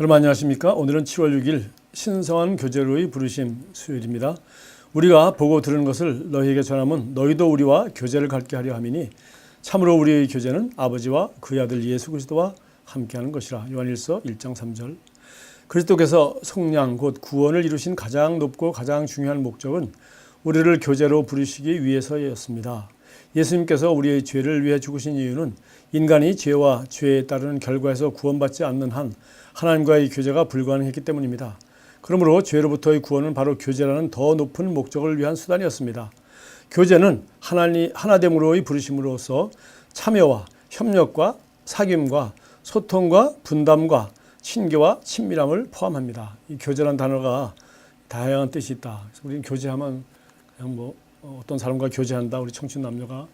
여러분 안녕하십니까? 오늘은 7월 6일 신성한 교제로의 부르심 수요일입니다. 우리가 보고 들은 것을 너희에게 전하면 너희도 우리와 교제를 갖게 하려 함이니 참으로 우리의 교제는 아버지와 그의 아들 예수 그리스도와 함께하는 것이라. 요한일서 1장 3절. 그리스도께서 속량 곧 구원을 이루신 가장 높고 가장 중요한 목적은 우리를 교제로 부르시기 위해서였습니다. 예수님께서 우리의 죄를 위해 죽으신 이유는 인간이 죄와 죄에 따르는 결과에서 구원받지 않는 한 하나님과의 교제가 불가능했기 때문입니다. 그러므로 죄로부터의 구원은 바로 교제라는 더 높은 목적을 위한 수단이었습니다. 교제는 하나님 하나됨으로의 부르심으로서 참여와 협력과 사귐과 소통과 분담과 친교와 친밀함을 포함합니다. 이 교제란 단어가 다양한 뜻이 있다. 우리는 교제하면 그냥 뭐 어떤 사람과 교제한다. 우리 청춘 남녀가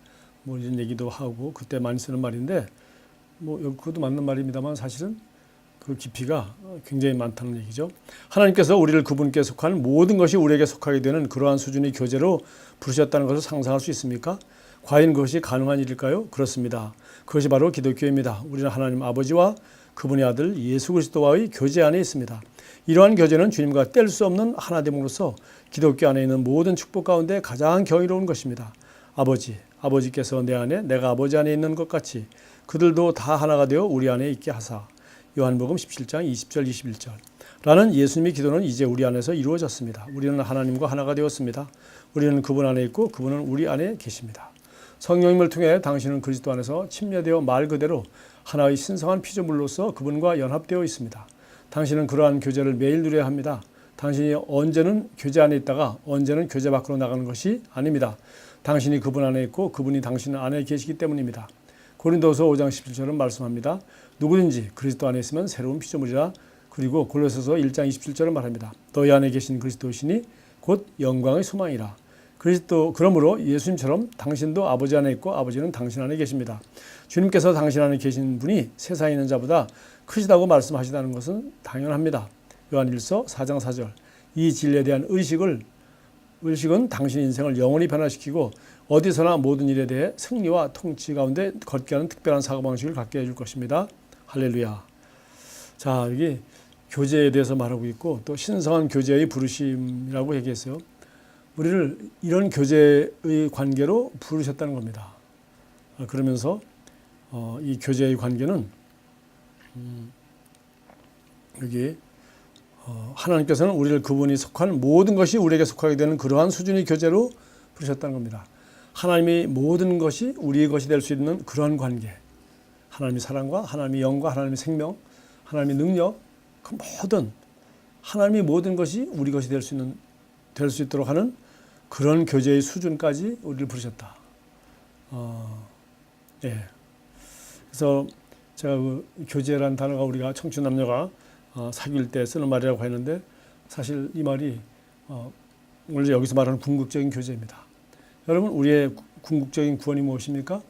뭐 이런 얘기도 하고 그때 많이 쓰는 말인데 뭐 그것도 맞는 말입니다만 사실은 그 깊이가 굉장히 많다는 얘기죠. 하나님께서 우리를 그분께 속한 모든 것이 우리에게 속하게 되는 그러한 수준의 교제로 부르셨다는 것을 상상할 수 있습니까? 과연 그것이 가능한 일일까요? 그렇습니다. 그것이 바로 기독교입니다. 우리는 하나님 아버지와 그분의 아들 예수 그리스도와의 교제 안에 있습니다. 이러한 교제는 주님과 뗄 수 없는 하나됨으로써 기독교 안에 있는 모든 축복 가운데 가장 경이로운 것입니다. 아버지, 아버지께서 내 안에 내가 아버지 안에 있는 것 같이 그들도 다 하나가 되어 우리 안에 있게 하사. 요한복음 17장 20절 21절. 라는 예수님의 기도는 이제 우리 안에서 이루어졌습니다. 우리는 하나님과 하나가 되었습니다. 우리는 그분 안에 있고 그분은 우리 안에 계십니다. 성령님을 통해 당신은 그리스도 안에서 침례되어 말 그대로 하나의 신성한 피조물로서 그분과 연합되어 있습니다. 당신은 그러한 교제를 매일 누려야 합니다. 당신이 언제는 교제 안에 있다가 언제는 교제 밖으로 나가는 것이 아닙니다. 당신이 그분 안에 있고 그분이 당신 안에 계시기 때문입니다. 고린도서 5장 17절은 말씀합니다. 누구든지 그리스도 안에 있으면 새로운 피조물이라 그리고 골로새서 1장 27절은 말합니다. 너희 안에 계신 그리스도시니 곧 영광의 소망이라. 그리스도 그러므로 예수님처럼 당신도 아버지 안에 있고 아버지는 당신 안에 계십니다. 주님께서 당신 안에 계신 분이 세상에 있는 자보다 크시다고 말씀하시다는 것은 당연합니다. 요한일서 4장 4절. 이 진리에 대한 의식을 의식은 당신 인생을 영원히 변화시키고 어디서나 모든 일에 대해 승리와 통치 가운데 걷게 하는 특별한 사고방식을 갖게 해줄 것입니다. 할렐루야. 자, 여기 교제에 대해서 말하고 있고 또 신성한 교제의 부르심이라고 얘기했어요. 우리를 이런 교제의 관계로 부르셨다는 겁니다. 아, 그러면서 어, 이 교제의 관계는 음, 여기 어, 하나님께서는 우리를 그분이 속한 모든 것이 우리에게 속하게 되는 그러한 수준의 교제로 부르셨다는 겁니다. 하나님이 모든 것이 우리의 것이 될 수 있는 그러한 관계. 하나님의 사랑과 하나님의 영과 하나님의 생명, 하나님의 능력, 그 모든 하나님의 모든 것이 우리 것이 될 수 있는 될 수 있도록 하는 그런 교제의 수준까지 우리를 부르셨다. 어, 예. 그래서 제가 그 교제라는 단어가 우리가 청춘 남녀가 어, 사귈 때 쓰는 말이라고 했는데 사실 이 말이 어, 오늘 여기서 말하는 궁극적인 교제입니다. 여러분 우리의 궁극적인 구원이 무엇입니까?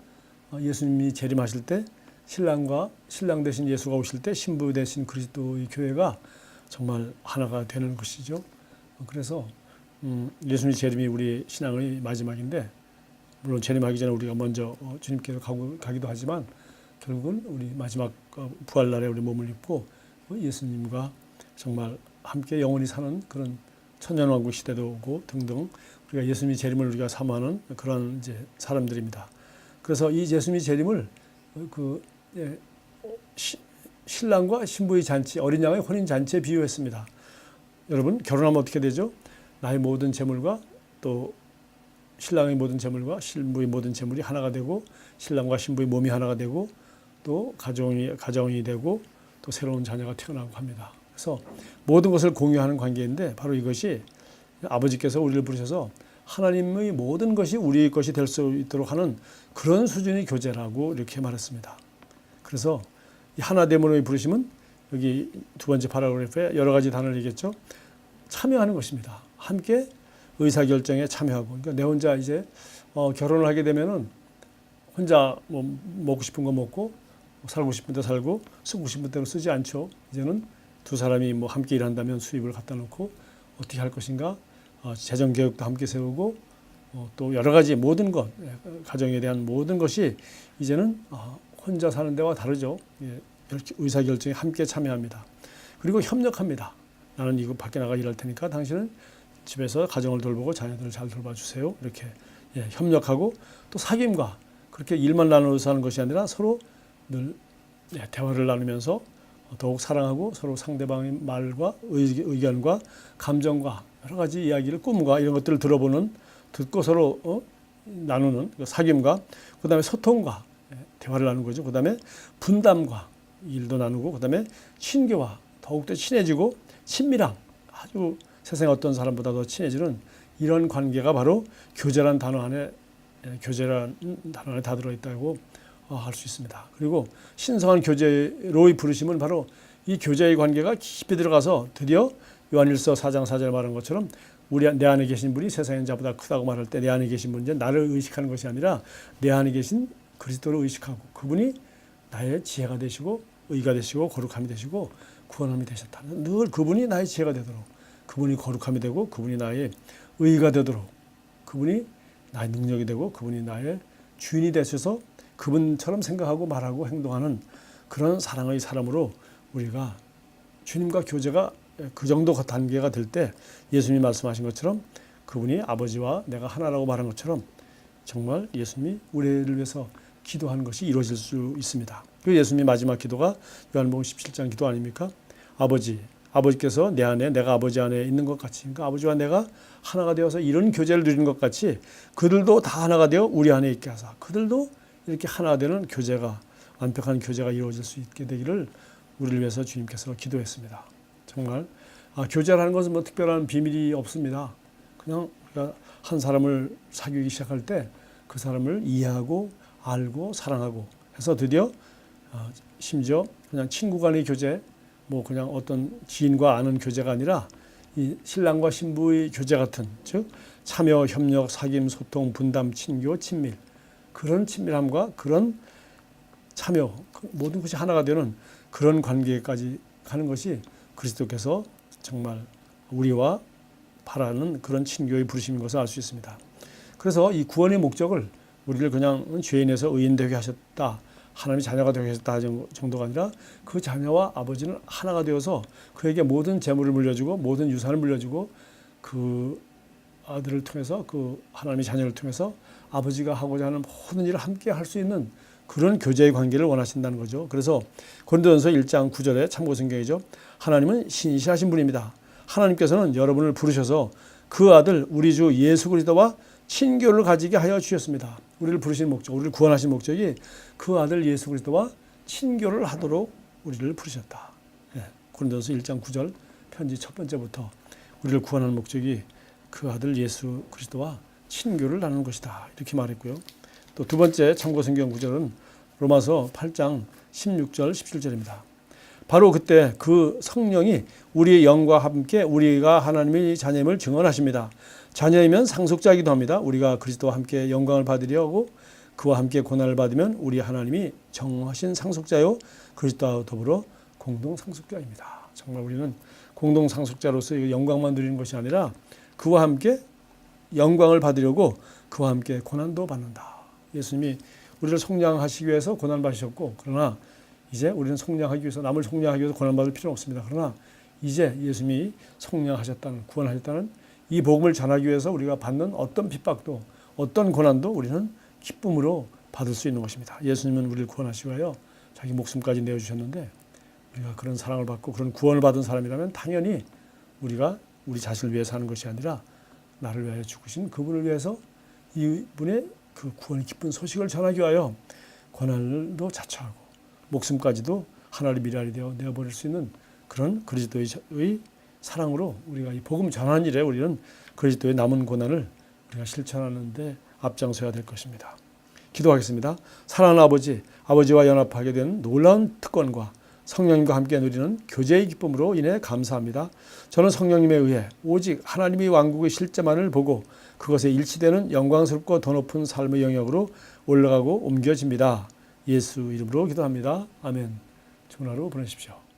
어, 예수님이 재림하실 때 신랑과 신랑 대신 예수가 오실 때 신부 대신 그리스도의 교회가 정말 하나가 되는 것이죠. 어, 그래서 음, 예수님 재림이 우리 신앙의 마지막인데 물론 재림하기 전에 우리가 먼저 어, 주님께로 가고, 가기도 하지만 결국은 우리 마지막 어, 부활날에 우리 몸을 입고 예수님과 정말 함께 영원히 사는 그런 천년왕국 시대도 오고 등등 우리가 예수님의 재림을 우리가 사모하는 그런 이제 사람들입니다. 그래서 이 예수님의 재림을 그 예, 시, 신랑과 신부의 잔치, 어린 양의 혼인 잔치에 비유했습니다. 여러분 결혼하면 어떻게 되죠? 나의 모든 재물과 또 신랑의 모든 재물과 신부의 모든 재물이 하나가 되고 신랑과 신부의 몸이 하나가 되고 또 가정이 가정이 되고 또 새로운 자녀가 태어나고 합니다. 그래서 모든 것을 공유하는 관계인데 바로 이것이 아버지께서 우리를 부르셔서 하나님의 모든 것이 우리의 것이 될 수 있도록 하는 그런 수준의 교제라고 이렇게 말했습니다. 그래서 하나됨으로의 부르심은 여기 두 번째 파라그래프에 여러 가지 단어를 얘기했죠. 참여하는 것입니다. 함께 의사 결정에 참여하고. 그러니까 내 혼자 이제 어, 결혼을 하게 되면은 혼자 뭐 먹고 싶은 거 먹고 살고 싶은 데 살고 쓰고 싶은 대로 쓰지 않죠. 이제는 두 사람이 뭐 함께 일한다면 수입을 갖다 놓고 어떻게 할 것인가 어, 재정 계획도 함께 세우고 어, 또 여러 가지 모든 것 예, 가정에 대한 모든 것이 이제는 어, 혼자 사는 데와 다르죠. 예, 의사 결정에 함께 참여합니다. 그리고 협력합니다. 나는 이거 밖에 나가 일할 테니까 당신은 집에서 가정을 돌보고 자녀들을 잘 돌봐주세요. 이렇게 예, 협력하고 또 사귐과 그렇게 일만 나누어서 하는 것이 아니라 서로 늘 예, 대화를 나누면서 더욱 사랑하고 서로 상대방의 말과 의- 의견과 감정과 여러 가지 이야기를 꿈과 이런 것들을 들어보는 듣고 서로 어? 나누는 그 사귐과 그다음에 소통과 예, 대화를 나누는 거죠. 그 다음에 분담과 일도 나누고 그 다음에 친교와 더욱더 친해지고 친밀함 아주 세상의 어떤 사람보다 더 친해지는 이런 관계가 바로 교제란 단어 안에 예, 교제란 단어 안에 다 들어 있다고 어, 할수 있습니다. 그리고 신성한 교제로의 부르심은 바로 이 교제의 관계가 깊이 들어가서 드디어 요한일서 4장 4절에 말한 것처럼 우리 내 안에 계신 분이 세상의 자보다 크다고 말할 때 내 안에 계신 분은 이제 나를 의식하는 것이 아니라 내 안에 계신 그리스도를 의식하고 그분이 나의 지혜가 되시고 의가 되시고 거룩함이 되시고 구원함이 되셨다. 늘 그분이 나의 지혜가 되도록 그분이 거룩함이 되고 그분이 나의 의가 되도록 그분이 나의 능력이 되고 그분이 나의 주인이 되셔서 그분처럼 생각하고 말하고 행동하는 그런 사랑의 사람으로 우리가 주님과 교제가 그 정도 단계가 될 때 예수님이 말씀하신 것처럼 그분이 아버지와 내가 하나라고 말한 것처럼 정말 예수님이 우리를 위해서 기도하는 것이 이루어질 수 있습니다. 그 예수님이 마지막 기도가 요한복음 17장 기도 아닙니까? 아버지, 아버지께서 내 안에 내가 아버지 안에 있는 것 같이 그러니까 아버지와 내가 하나가 되어서 이런 교제를 누리는 것 같이 그들도 다 하나가 되어 우리 안에 있게 하사 그들도 이렇게 하나 되는 교제가 완벽한 교제가 이루어질 수 있게 되기를 우리를 위해서 주님께서 기도했습니다. 정말 아, 교제라는 것은 뭐 특별한 비밀이 없습니다. 그냥 우리가 한 사람을 사귀기 시작할 때 그 사람을 이해하고 알고 사랑하고 해서 드디어 아, 심지어 그냥 친구 간의 교제 뭐 그냥 어떤 지인과 아는 교제가 아니라 이 신랑과 신부의 교제 같은 즉 참여, 협력, 사귐, 소통, 분담, 친교, 친밀 그런 친밀함과 그런 참여 그 모든 것이 하나가 되는 그런 관계까지 가는 것이 그리스도께서 정말 우리와 바라는 그런 친교의 부르심인 것을 알 수 있습니다. 그래서 이 구원의 목적을 우리를 그냥 죄인에서 의인 되게 하셨다. 하나님의 자녀가 되게 하셨다 정도가 아니라 그 자녀와 아버지는 하나가 되어서 그에게 모든 재물을 물려주고 모든 유산을 물려주고 그 아들을 통해서 그 하나님의 자녀를 통해서 아버지가 하고자 하는 모든 일을 함께 할 수 있는 그런 교제의 관계를 원하신다는 거죠. 그래서 고린도전서 1장 9절에 참고 성경이죠. 하나님은 신실하신 분입니다. 하나님께서는 여러분을 부르셔서 그 아들 우리 주 예수 그리스도와 친교를 가지게 하여 주셨습니다. 우리를 부르신 목적, 우리를 구원하신 목적이 그 아들 예수 그리스도와 친교를 하도록 우리를 부르셨다. 예, 고린도서 1장 9절 편지 첫 번째부터 우리를 구원하는 목적이 그 아들 예수 그리스도와 친교를 나누는 것이다. 이렇게 말했고요. 또 두 번째 참고 성경 구절은 로마서 8장 16절 17절입니다. 바로 그때 그 성령이 우리의 영과 함께 우리가 하나님의 자녀임을 증언하십니다. 자녀이면 상속자이기도 합니다. 우리가 그리스도와 함께 영광을 받으려 하고 그와 함께 고난을 받으면 우리 하나님이 정하신 상속자요 그리스도와 더불어 공동 상속자입니다. 정말 우리는 공동 상속자로서 영광만 누리는 것이 아니라 그와 함께 영광을 받으려고 그와 함께 고난도 받는다. 예수님이 우리를 속량하시기 위해서 고난 받으셨고 그러나 이제 우리는 속량하기 위해서 남을 속량하기 위해서 고난 받을 필요는 없습니다. 그러나 이제 예수님이 속량하셨다는 구원하셨다는 이 복음을 전하기 위해서 우리가 받는 어떤 핍박도 어떤 고난도 우리는 기쁨으로 받을 수 있는 것입니다. 예수님은 우리를 구원하시기 위하여 자기 목숨까지 내어주셨는데 우리가 그런 사랑을 받고 그런 구원을 받은 사람이라면 당연히 우리가 우리 자신을 위해서 하는 것이 아니라 나를 위하여 죽으신 그분을 위해서 이분의 그 구원의 기쁜 소식을 전하기 위하여 고난도 자처하고 목숨까지도 하나님의 미랄이 되어 내어버릴 수 있는 그런 그리스도의 사랑으로 우리가 이 복음 전하는 일에 우리는 그리스도의 남은 고난을 우리가 실천하는데 앞장서야 될 것입니다. 기도하겠습니다. 사랑하는 아버지, 아버지와 연합하게 된 놀라운 특권과 성령님과 함께 누리는 교제의 기쁨으로 인해 감사합니다. 저는 성령님에 의해 오직 하나님의 왕국의 실제만을 보고 그것에 일치되는 영광스럽고 더 높은 삶의 영역으로 올라가고 옮겨집니다. 예수 이름으로 기도합니다. 아멘. 좋은 하루 보내십시오.